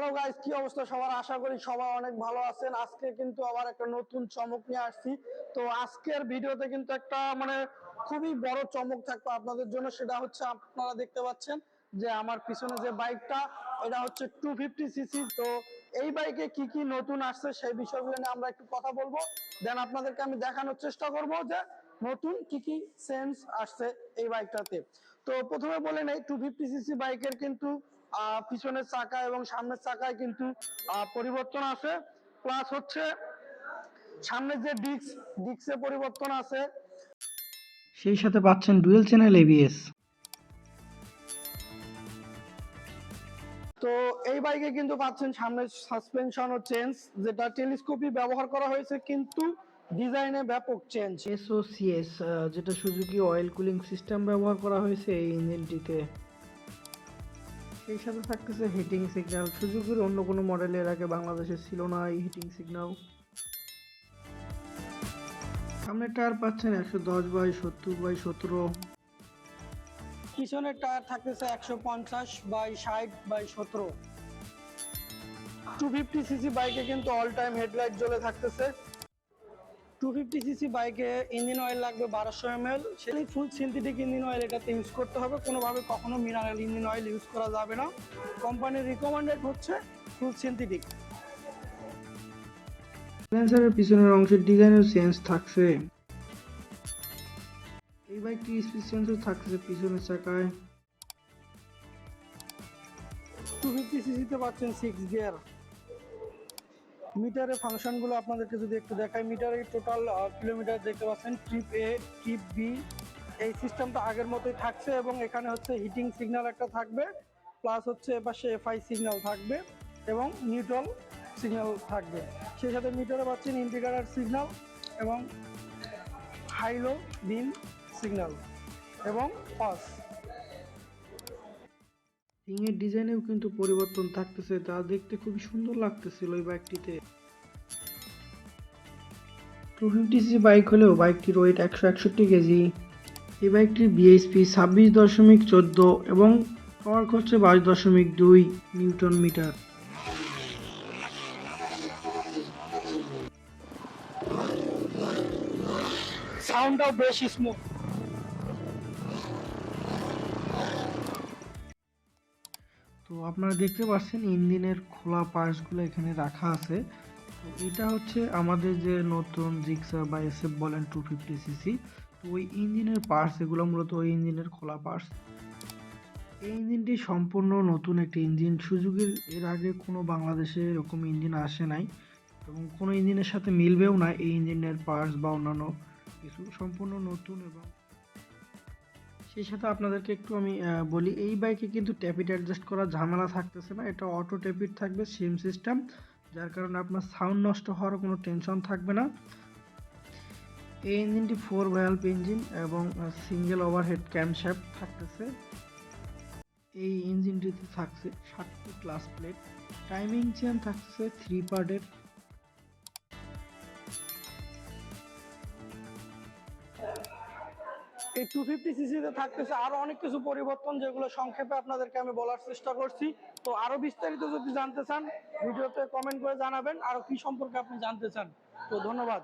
কি অবস্থা? সবার আশা করি সবাই অনেক ভালো আছেন। আজকে কিন্তু আবার একটা নতুন চমক নিয়ে আসছি। তো আজকের ভিডিওতে কিন্তু একটা মানে খুবই বড় চমক থাকবে আপনাদের জন্য। সেটা হচ্ছে আপনারা দেখতে পাচ্ছেন যে আমার পিছনে যে বাইকটা, এটা হচ্ছে টু ফিফটি সিসি তো এই বাইকে কি কি নতুন আসছে সেই বিষয়গুলো নিয়ে আমরা একটু কথা বলব। দেন আপনাদেরকে আমি দেখানোর চেষ্টা করব যে নতুন কি কি সেন্স আসছে এই বাইকটাতে। তো প্রথমে বলে নেই টু ফিফটি সিসি বাইকের কিন্তু পিছনের চাকা এবং সামনের চাকায় কিন্তু পরিবর্তন আছে। প্লাস হচ্ছে সামনে যে ডিস্ক ডিস্কে পরিবর্তন আছে। সেই সাথে পাচ্ছেন ডুয়েল চ্যানেল এবিএস তো এই বাইকে কিন্তু পাচ্ছেন সামনে সাসপেনশন ও চেঞ্জ যেটা টেলিস্কোপি ব্যবহার করা হয়েছে কিন্তু ডিজাইনে ব্যাপক চেঞ্জ এসওসিএস যেটা সুজুকি অয়েল কুলিং সিস্টেম ব্যবহার করা হয়েছে এই ইঞ্জিনটিতে সেই সাথে থাকতেছে হিটিং সিগন্যাল সুজুকির অন্য কোনো মডেলের আগে বাংলাদেশে ছিল না এই হিটিং সিগন্যাল সামনে টায়ার পাচ্ছেন একশো দশ বাই সত্তর বাই সতেরো। পিছনের টায়ার থাকতেছে একশো পঞ্চাশ বাই ষাট বাই সতেরো। টু ফিফটি সিসি বাইকে কিন্তু অল টাইম হেডলাইট জ্বলে থাকতেছে। টু ফিফটি সিসি বাইকে ইঞ্জিন অয়েল লাগবে বারোশো এম এল সেই ফুল সিনথেটিক ইঞ্জিন অয়েল এটাতে ইউজ করতে হবে। কোনোভাবে কখনো মিনারেল ইঞ্জিন অয়েল ইউজ করা যাবে না। কোম্পানির রিকমেন্ডেড হচ্ছে ফুল সিনথেটিক সাইলেন্সারের পিছনের অংশের ডিজাইনের চেঞ্জ থাকছে। এই বাইকটি স্পিড সেন্সর থাকছে পিছনের চাকায়। টু ফিফটি সিসিতে পাচ্ছেন সিক্স গিয়ার মিটারের ফাংশনগুলো আপনাদেরকে যদি একটু দেখাই মিটারে টোটাল কিলোমিটার দেখতে পাচ্ছেন ট্রিপ এ ট্রিপ বি এই সিস্টেমটা আগের মতোই থাকছে এবং এখানে হচ্ছে হিটিং সিগন্যাল একটা থাকবে প্লাস হচ্ছে এপাশে এফআই সিগন্যাল থাকবে এবং নিউট্রাল সিগন্যাল থাকবে। সেই সাথে মিটারে পাচ্ছেন ইন্ডিকেটার সিগন্যাল এবং হাইলো বিম সিগন্যাল এবং পাস রিংয়ের ডিজাইনেও কিন্তু পরিবর্তন থাকতেছে, তা দেখতে খুবই সুন্দর লাগতেছিল এই বাইকটিতে। টু ফিফটি সি বাইক হলেও বাইকটির ওয়েট একশো একষট্টি কেজি। এই বাইকটির বিএসপি ছাব্বিশ দশমিক চোদ্দ এবং পাওয়ার হচ্ছে বাইশ দশমিক দুই নিউটন মিটার। সাউন্ডটাও বেশ স্মুথ তো আপনারা দেখতে পাচ্ছেন ইঞ্জিনের খোলা পার্টসগুলো এখানে রাখা আছে। তো এটা হচ্ছে আমাদের যে নতুন জিক্সা বা এসএফ বলেন টু ফিফটি সিসি। তো ওই ইঞ্জিনের পার্টস, এগুলো মূলত ওই ইঞ্জিনের খোলা পার্টস। এই ইঞ্জিনটি সম্পূর্ণ নতুন একটি ইঞ্জিন। সুযোগের এর আগে কোনো বাংলাদেশে এরকম ইঞ্জিন আসে নাই এবং কোনো ইঞ্জিনের সাথে মিলবেও না এই ইঞ্জিনের পার্টস বা অন্যান্য কিছু। সম্পূর্ণ নতুন এবং সেই সাথে আপনাদেরকে একটু আমি বলি, এই বাইকে কিন্তু ট্যাপিট অ্যাডজাস্ট করার ঝামেলা থাকতেছে না। এটা অটো ট্যাপিট থাকবে সেম সিস্টেম যার কারণে আপনার সাউন্ড নষ্ট হওয়ার কোনো টেনশন থাকবে না। এই ইঞ্জিনটি ফোর ভ্যালভ ইঞ্জিন এবং সিঙ্গেল ওভারহেড ক্যামশ্যাফট থাকতেছে। এই ইঞ্জিনটিতে থাকছে সাতটি ক্লাস প্লেট টাইমিং চেন থাকছে থ্রি পার্টের এই টু ফিফটি সিসিতে থাকতেছে আরও অনেক কিছু পরিবর্তন যেগুলো সংক্ষেপে আপনাদেরকে আমি বলার চেষ্টা করছি। তো আরও বিস্তারিত যদি জানতে চান, ভিডিওতে কমেন্ট করে জানাবেন। আরও কি সম্পর্কে আপনি জানতে চান? তো ধন্যবাদ।